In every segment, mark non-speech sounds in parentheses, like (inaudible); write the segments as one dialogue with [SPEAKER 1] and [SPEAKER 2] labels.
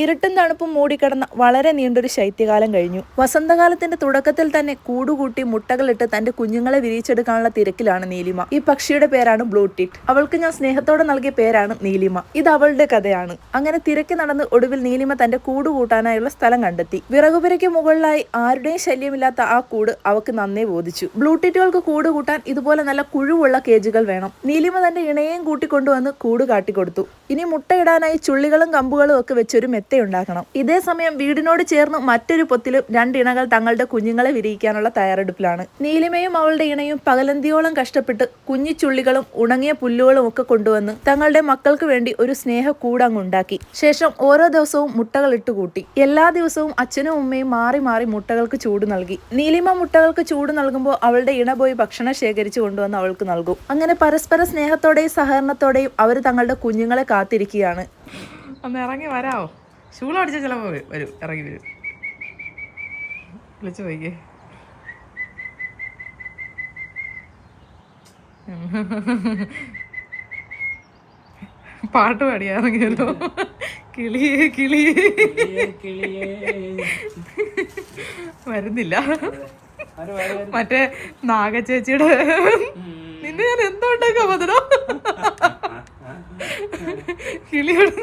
[SPEAKER 1] ഇരുട്ടും തണുപ്പും മൂടിക്കിടന്ന വളരെ നീണ്ടൊരു ശൈത്യകാലം കഴിഞ്ഞു. വസന്തകാലത്തിന്റെ തുടക്കത്തിൽ തന്നെ കൂടുകൂട്ടി മുട്ടകളിട്ട് തന്റെ കുഞ്ഞുങ്ങളെ വിരിയിച്ചെടുക്കാനുള്ള തിരക്കിലാണ് നീലിമ. ഈ പക്ഷിയുടെ പേരാണ് ബ്ലൂ ടിറ്റ്. അവൾക്ക് ഞാൻ സ്നേഹത്തോടെ നൽകിയ പേരാണ് നീലിമ. ഇത് അവളുടെ കഥയാണ്. അങ്ങനെ തിരക്കി നടന്ന് ഒടുവിൽ നീലിമ തന്റെ കൂട് കൂട്ടാനായുള്ള സ്ഥലം കണ്ടെത്തി. വിറകുപുരയ്ക്ക് മുകളിലായി ആരുടെയും ശല്യമില്ലാത്ത ആ കൂട് അവക്ക് നന്നേ ബോധിച്ചു. ബ്ലൂ ടിറ്റുകൾക്ക് കൂട് കൂട്ടാൻ ഇതുപോലെ നല്ല കുഴുവുള്ള കേജുകൾ വേണം. നീലിമ തന്റെ ഇണയെയും കൂട്ടിക്കൊണ്ടുവന്ന് കൂട് കാട്ടിക്കൊടുത്തു. ഇനി മുട്ടയിടാനായി ചുള്ളികളും കമ്പുകളും ഒക്കെ വെച്ചൊരു മെത്തയുണ്ടാക്കണം ഇതേ സമയം വീടിനോട് ചേർന്ന് മറ്റൊരു പൊത്തിലും ഇണകൾ തങ്ങളുടെ കുഞ്ഞുങ്ങളെ വിരിയിക്കാനുള്ള തയ്യാറെടുപ്പിലാണ്. നീലിമയും അവളുടെ ഇണയും പകലന്തിയോളം കഷ്ടപ്പെട്ട് കുഞ്ഞു ചുള്ളികളും ഉണങ്ങിയ പുല്ലുകളും ഒക്കെ കൊണ്ടുവന്ന് തങ്ങളുടെ മക്കൾക്ക് വേണ്ടി ഒരു സ്നേഹ കൂടങ്ങ് ഉണ്ടാക്കി ശേഷം ഓരോ ദിവസവും മുട്ടകൾ ഇട്ടുകൂട്ടി. എല്ലാ ദിവസവും അച്ഛനും ഉമ്മയും മാറി മാറി മുട്ടകൾക്ക് ചൂട് നൽകി. നീലിമ മുട്ടകൾക്ക് ചൂട് നൽകുമ്പോൾ അവളുടെ ഇണ പോയി ഭക്ഷണം ശേഖരിച്ചു കൊണ്ടുവന്ന് അവൾക്ക് നൽകും. അങ്ങനെ പരസ്പര സ്നേഹത്തോടെയും സഹകരണത്തോടെയും അവർ തങ്ങളുടെ കുഞ്ഞുങ്ങളെ കാത്തിരിക്കുകയാണ്.
[SPEAKER 2] ഒന്ന് ഇറങ്ങി വരാവോ? ശൂളം അടിച്ച ചിലപ്പോൾ വരും ഇറങ്ങി വരും. വിളിച്ചു പോയിക്കേ. പാട്ട് പാടിയാണെങ്കിലോ? കിളിയെ കിളിയേ. വരുന്നില്ല. മറ്റേ നാഗചേച്ചിയുടെ നിന്നെ ഞാൻ എന്തോ ഉണ്ടാക്കാം മധുരം കിളിയുടെ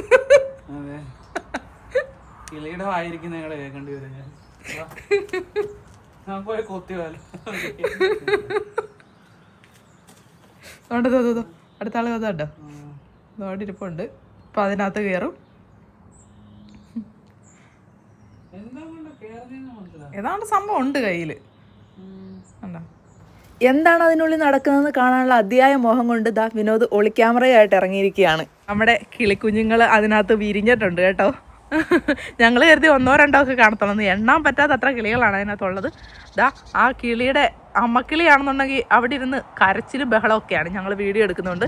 [SPEAKER 3] വായിരിക്കും ഞങ്ങളെ കേൾക്കേണ്ടി വരും ഞാൻ. വാ. ഞാൻ പോയി കൊത്തി പോലെ.
[SPEAKER 2] അടുത്ത ആൾ അതുണ്ടോ നോടി ഇരിപ്പുണ്ട്. അപ്പൊ അതിനകത്ത് കയറും ഏതാണ്ട് സംഭവം ഉണ്ട് കയ്യിൽ. കണ്ടോ?
[SPEAKER 1] എന്താണ് അതിനുള്ളിൽ നടക്കുന്നത് കാണാനുള്ള അതിയായ മോഹം കൊണ്ട് ദാ വിനോദ് ഒളിക്യാമറയായിട്ട് ഇറങ്ങിയിരിക്കുകയാണ്.
[SPEAKER 2] നമ്മുടെ കിളിക്കുഞ്ഞുങ്ങൾ അതിനകത്ത് വിരിഞ്ഞിട്ടുണ്ട് കേട്ടോ. (laughs) ഞങ്ങൾ കരുതി ഒന്നോ രണ്ടോ ഒക്കെ കാണത്തുള്ളൂ. എണ്ണാൻ പറ്റാത്ത അത്ര കിളികളാണ് അതിനകത്തുള്ളത്. ദാ ആ കിളിയുടെ അമ്മക്കിളിയാണെന്നുണ്ടെങ്കിൽ അവിടെ ഇരുന്ന് കരച്ചിലും ബഹളമൊക്കെയാണ് ഞങ്ങൾ വീഡിയോ എടുക്കുന്നുണ്ട്.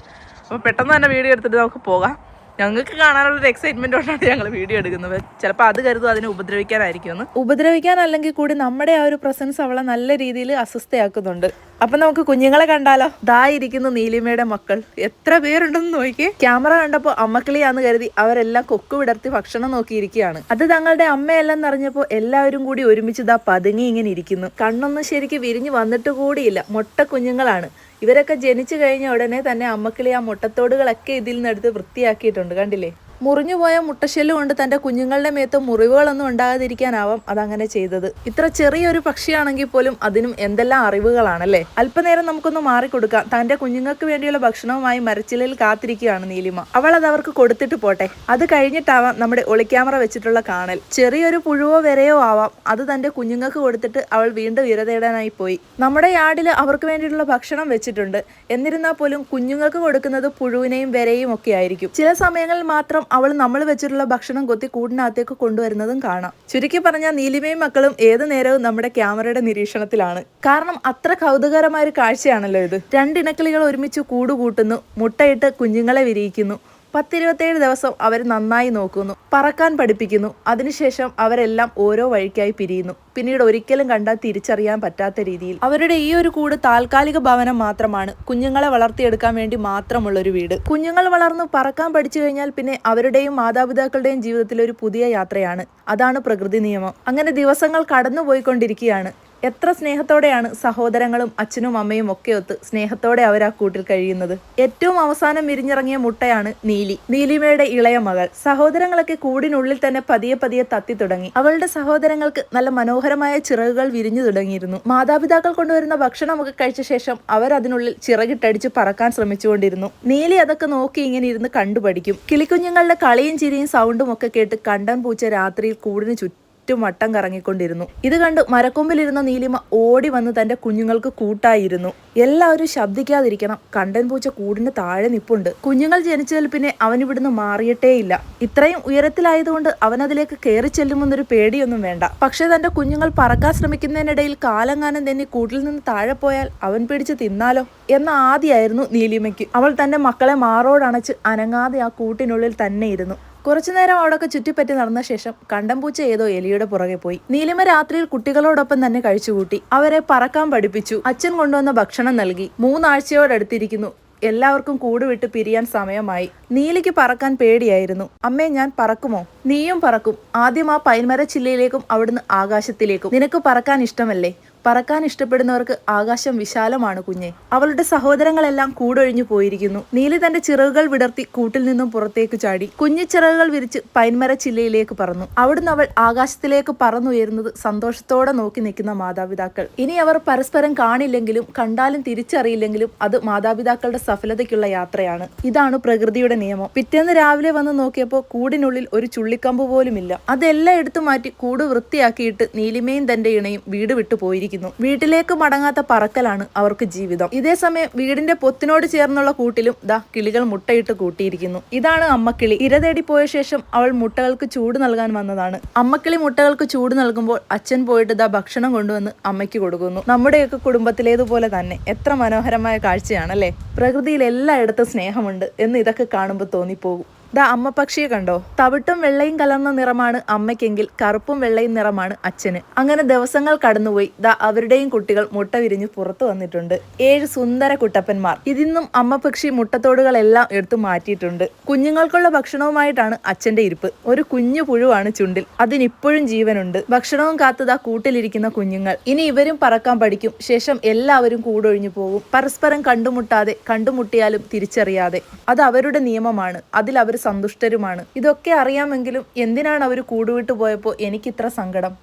[SPEAKER 2] അപ്പോൾ പെട്ടെന്ന് തന്നെ വീഡിയോ എടുത്തിട്ട് നമുക്ക് പോകാം. ഞങ്ങൾക്ക് കാണാനുള്ള എക്സൈറ്റ്മെന്റ് കൊണ്ടാണ് ഞങ്ങൾ വീഡിയോ എടുക്കുന്നത്. ചിലപ്പോൾ അത് കരുതും അതിനെ ഉപദ്രവിക്കാനായിരിക്കുമെന്ന്.
[SPEAKER 1] ഉപദ്രവിക്കാൻ അല്ലെങ്കിൽ കൂടി നമ്മുടെ ആ ഒരു പ്രസൻസ് അവളെ നല്ല രീതിയിൽ അസ്വസ്ഥയാക്കുന്നുണ്ട്. അപ്പൊ നമുക്ക് കുഞ്ഞുങ്ങളെ കണ്ടാലോ? ഇരിക്കുന്നു നീലിമയുടെ മക്കൾ. എത്ര പേരുണ്ടെന്ന് നോക്കി ക്യാമറ കണ്ടപ്പോൾ അമ്മക്കിളിയാന്ന് കരുതി അവരെല്ലാം കൊക്കു വിടർത്തി ഭക്ഷണം നോക്കിയിരിക്കുകയാണ്. അത് തങ്ങളുടെ അമ്മയല്ലെന്ന് അറിഞ്ഞപ്പോൾ എല്ലാവരും കൂടി ഒരുമിച്ച് ദാ പതുങ്ങി ഇങ്ങനെ ഇരിക്കുന്നു. കണ്ണൊന്നും ശരിക്ക് വിരിഞ്ഞു വന്നിട്ട് കൂടിയില്ല. മൊട്ട കുഞ്ഞുങ്ങളാണ്. ഇവരൊക്കെ ജനിച്ചു കഴിഞ്ഞ ഉടനെ തന്നെ അമ്മക്കിളി ആ മുട്ടത്തോടുകളൊക്കെ ഇതിൽ നിന്ന് എടുത്ത് വൃത്തിയാക്കിയിട്ടുണ്ട് കണ്ടില്ലേ? മുറിഞ്ഞുപോയ മുട്ടശല്ല് കൊണ്ട് തന്റെ കുഞ്ഞുങ്ങളുടെ മേത്ത് മുറിവുകളൊന്നും ഉണ്ടാകാതിരിക്കാനാവാം അതങ്ങനെ ചെയ്തത്. ഇത്ര ചെറിയൊരു പക്ഷിയാണെങ്കിൽ പോലും അതിനും എന്തെല്ലാം അറിവുകളാണല്ലേ? അല്പനേരം നമുക്കൊന്ന് മാറിക്കൊടുക്കാം. തന്റെ കുഞ്ഞുങ്ങൾക്ക് വേണ്ടിയുള്ള ഭക്ഷണവുമായി മരച്ചിലയിൽ കാത്തിരിക്കുകയാണ് നീലിമ. അവൾ അത് അവർക്ക് കൊടുത്തിട്ട് പോട്ടെ. അത് കഴിഞ്ഞിട്ടാവാം നമ്മുടെ ഒളിക്യാമറ വെച്ചിട്ടുള്ള കാണൽ. ചെറിയൊരു പുഴുവോ വരയോ ആവാം. അത് തന്റെ കുഞ്ഞുങ്ങൾക്ക് കൊടുത്തിട്ട് അവൾ വീണ്ടും ഇരതേടാനായി പോയി. നമ്മുടെ യാർഡിൽ അവർക്ക് വേണ്ടിയിട്ടുള്ള ഭക്ഷണം വെച്ചിട്ടുണ്ട്. എന്നിരുന്നാൽ പോലും കുഞ്ഞുങ്ങൾക്ക് കൊടുക്കുന്നത് പുഴുവിനെയും വരെയും ഒക്കെ ആയിരിക്കും. ചില സമയങ്ങളിൽ മാത്രം അവൾ നമ്മൾ വെച്ചിട്ടുള്ള ഭക്ഷണം കൊത്തി കൂടിനകത്തേക്ക് കൊണ്ടുവരുന്നതും കാണാം. ചുരുക്കി പറഞ്ഞാൽ നീലിമയും മക്കളും ഏത് നേരവും നമ്മുടെ ക്യാമറയുടെ നിരീക്ഷണത്തിലാണ്. കാരണം അത്ര കൗതുകകരമായ ഒരു കാഴ്ചയാണല്ലോ ഇത്. രണ്ടിണക്കിളികൾ ഒരുമിച്ച് കൂടുകൂട്ടുന്നു മുട്ടയിട്ട് കുഞ്ഞുങ്ങളെ വിരിയിക്കുന്നു. പത്തിരുപത്തേഴ് ദിവസം അവർ നന്നായി നോക്കുന്നു പറക്കാൻ പഠിപ്പിക്കുന്നു. അതിനുശേഷം അവരെല്ലാം ഓരോ വഴിക്കായി പിരിയുന്നു. പിന്നീട് ഒരിക്കലും കണ്ടാൽ തിരിച്ചറിയാൻ പറ്റാത്ത രീതിയിൽ. അവരുടെ ഈ ഒരു കൂട് താൽക്കാലിക ഭവനം മാത്രമാണ്. കുഞ്ഞുങ്ങളെ വളർത്തിയെടുക്കാൻ വേണ്ടി മാത്രമുള്ള ഒരു വീട്. കുഞ്ഞുങ്ങൾ വളർന്ന് പറക്കാൻ പഠിച്ചു കഴിഞ്ഞാൽ പിന്നെ അവരുടെയും മാതാപിതാക്കളുടെയും ജീവിതത്തിൽ ഒരു പുതിയ യാത്രയാണ്. അതാണ് പ്രകൃതി നിയമം. അങ്ങനെ ദിവസങ്ങൾ കടന്നുപോയിക്കൊണ്ടിരിക്കുകയാണ്. എത്ര സ്നേഹത്തോടെയാണ് സഹോദരങ്ങളും അച്ഛനും അമ്മയും ഒക്കെ ഒത്ത് സ്നേഹത്തോടെ അവർ ആ കൂട്ടിൽ കഴിയുന്നത്? ഏറ്റവും അവസാനം വിരിഞ്ഞിറങ്ങിയ മുട്ടയാണ് നീലി. നീലിമയുടെ ഇളയ മകൾ. സഹോദരങ്ങളൊക്കെ കൂടിനുള്ളിൽ തന്നെ പതിയെ പതിയെ തത്തി തുടങ്ങി. അവളുടെ സഹോദരങ്ങൾക്ക് നല്ല മനോഹരമായ ചിറകുകൾ വിരിഞ്ഞു തുടങ്ങിയിരുന്നു. മാതാപിതാക്കൾ കൊണ്ടുവരുന്ന ഭക്ഷണമൊക്കെ കഴിച്ച ശേഷം അവർ അതിനുള്ളിൽ ചിറകിട്ടടിച്ച് പറക്കാൻ ശ്രമിച്ചുകൊണ്ടിരുന്നു. നീലി അതൊക്കെ നോക്കി ഇങ്ങനെ ഇരുന്ന് കണ്ടുപഠിക്കും. കിളിക്കുഞ്ഞുങ്ങളുടെ കളിയും ചിരിയും സൗണ്ടും ഒക്കെ കേട്ട് കണ്ടൻ പൂച്ച രാത്രിയിൽ കൂടിന് ചുറ്റും ചുറ്റും വട്ടം കറങ്ങിക്കൊണ്ടിരുന്നു. ഇത് കണ്ട് മരക്കൊമ്പിലിരുന്ന നീലിമ ഓടി വന്ന് തന്റെ കുഞ്ഞുങ്ങൾക്ക് കൂട്ടായിരുന്നു. എല്ലാവരും ശബ്ദിക്കാതിരിക്കണം. കണ്ടൻ പൂച്ച കൂടിന് താഴെ നിപ്പുണ്ട്. കുഞ്ഞുങ്ങൾ ജനിച്ചതിൽ പിന്നെ അവൻ ഇവിടുന്ന് മാറിയിട്ടേയില്ല. ഇത്രയും ഉയരത്തിലായതുകൊണ്ട് അവൻ അതിലേക്ക് കയറി ചെല്ലുമെന്നൊരു പേടിയൊന്നും വേണ്ട. പക്ഷെ തന്റെ കുഞ്ഞുങ്ങൾ പറക്കാൻ ശ്രമിക്കുന്നതിനിടയിൽ കാലങ്ങാനം തന്നെ കൂട്ടിൽ നിന്ന് താഴെ പോയാൽ അവൻ പിടിച്ച് തിന്നാലോ? എന്ന ആദ്യമായിരുന്നു നീലിമയ്ക്ക്. അവൾ തന്റെ മക്കളെ മാറോടണച്ച് അനങ്ങാതെ ആ കൂട്ടിനുള്ളിൽ തന്നെ ഇരുന്നു കുറച്ചു നേരം അവിടെയൊക്കെ ചുറ്റിപ്പറ്റി നടന്ന ശേഷം കണ്ടംപൂച്ച ഏതോ എലിയുടെ പുറകെ പോയി. നീലിമ രാത്രിയിൽ കുട്ടികളോടൊപ്പം തന്നെ കഴിച്ചുകൂട്ടി. അവരെ പറക്കാൻ പഠിപ്പിച്ചു. അച്ഛൻ കൊണ്ടുവന്ന ഭക്ഷണം നൽകി. മൂന്നാഴ്ചയോടടുത്തിരിക്കുന്നു. എല്ലാവർക്കും കൂടുവിട്ട് പിരിയാൻ സമയമായി. നീലിക്ക് പറക്കാൻ പേടിയായിരുന്നു. അമ്മേ ഞാൻ പറക്കുമോ? നീയും പറക്കും. ആദ്യം ആ പൈൻമര ചില്ലയിലേക്കും അവിടുന്ന് ആകാശത്തിലേക്കും. നിനക്ക് പറക്കാൻ ഇഷ്ടമല്ലേ? പറക്കാൻ ഇഷ്ടപ്പെടുന്നവർക്ക് ആകാശം വിശാലമാണ് കുഞ്ഞെ. അവളുടെ സഹോദരങ്ങളെല്ലാം കൂടൊഴിഞ്ഞു പോയിരിക്കുന്നു. നീലി തന്റെ ചിറകുകൾ വിടർത്തി കൂട്ടിൽ നിന്നും പുറത്തേക്ക് ചാടി. കുഞ്ഞു ചിറകുകൾ വിരിച്ച് പൈൻമര ചില്ലയിലേക്ക് പറന്നു. അവിടുന്ന് അവൾ ആകാശത്തിലേക്ക് പറന്നുയരുന്നത് സന്തോഷത്തോടെ നോക്കി നിൽക്കുന്ന മാതാപിതാക്കൾ. ഇനി അവർ പരസ്പരം കാണില്ലെങ്കിലും കണ്ടാലും തിരിച്ചറിയില്ലെങ്കിലും അത് മാതാപിതാക്കളുടെ സഫലതയ്ക്കുള്ള യാത്രയാണ്. ഇതാണ് പ്രകൃതിയുടെ നിയമം. പിറ്റേന്ന് രാവിലെ വന്ന് നോക്കിയപ്പോൾ കൂടിനുള്ളിൽ ഒരു ചുള്ളിക്കമ്പ് പോലുമില്ല. അതെല്ലാം എടുത്തു മാറ്റി കൂട് വൃത്തിയാക്കിയിട്ട് നീലിമയും തന്റെ ഇണയും വീട് വിട്ടു പോയിരിക്കുന്നു വീട്ടിലേക്ക് മടങ്ങാത്ത പറക്കലാണ് അവർക്ക് ജീവിതം. ഇതേ സമയം വീടിന്റെ പൊത്തിനോട് ചേർന്നുള്ള കൂട്ടിലും ദാ കിളികൾ മുട്ടയിട്ട് കൂട്ടിയിരിക്കുന്നു. ഇതാണ് അമ്മക്കിളി. ഇര തേടി പോയ ശേഷം അവൾ മുട്ടകൾക്ക് ചൂട് നൽകാൻ വന്നതാണ്. അമ്മക്കിളി മുട്ടകൾക്ക് ചൂട് നൽകുമ്പോൾ അച്ഛൻ പോയിട്ട് ദാ ഭക്ഷണം കൊണ്ടുവന്ന് അമ്മയ്ക്ക് കൊടുക്കുന്നു. നമ്മുടെയൊക്കെ കുടുംബത്തിലേതുപോലെ തന്നെ. എത്ര മനോഹരമായ കാഴ്ചയാണല്ലേ? പ്രകൃതിയിൽ എല്ലായിടത്തും സ്നേഹമുണ്ട് എന്ന് ഇതൊക്കെ കാണുമ്പോൾ തോന്നിപ്പോകും. ദാ അമ്മ പക്ഷിയെ കണ്ടോ? തവിട്ടും വെള്ളയും കലർന്ന നിറമാണ് അമ്മയ്ക്കെങ്കിൽ കറുപ്പും വെള്ളയും നിറമാണ് അച്ഛന്. അങ്ങനെ ദിവസങ്ങൾ കടന്നുപോയി. ദാ അവരുടെയും കുട്ടികൾ മുട്ട വിരിഞ്ഞ് പുറത്തു വന്നിട്ടുണ്ട്. ഏഴ് സുന്ദര കുട്ടപ്പന്മാർ. ഇതിന്നും അമ്മ പക്ഷി മുട്ടത്തോടുകളെല്ലാം എടുത്തു മാറ്റിയിട്ടുണ്ട്. കുഞ്ഞുങ്ങൾക്കുള്ള ഭക്ഷണവുമായിട്ടാണ് അച്ഛന്റെ ഇരിപ്പ്. ഒരു കുഞ്ഞു പുഴുവാണ് ചുണ്ടിൽ. അതിനിപ്പോഴും ജീവനുണ്ട്. ഭക്ഷണവും കാത്തതാ കൂട്ടിലിരിക്കുന്ന കുഞ്ഞുങ്ങൾ. ഇനി ഇവരും പറക്കാൻ പഠിക്കും. ശേഷം എല്ലാവരും കൂടൊഴിഞ്ഞു പോകും. പരസ്പരം കണ്ടുമുട്ടാതെ കണ്ടുമുട്ടിയാലും തിരിച്ചറിയാതെ. അത് അവരുടെ നിയമമാണ്. അതിൽ അവർ സന്തുഷ്ടരുമാണ്. ഇതൊക്കെ അറിയാമെങ്കിലും എന്തിനാണ് അവർ കൂടുവിട്ടു പോയപ്പോൾ എനിക്കിത്ര സങ്കടം?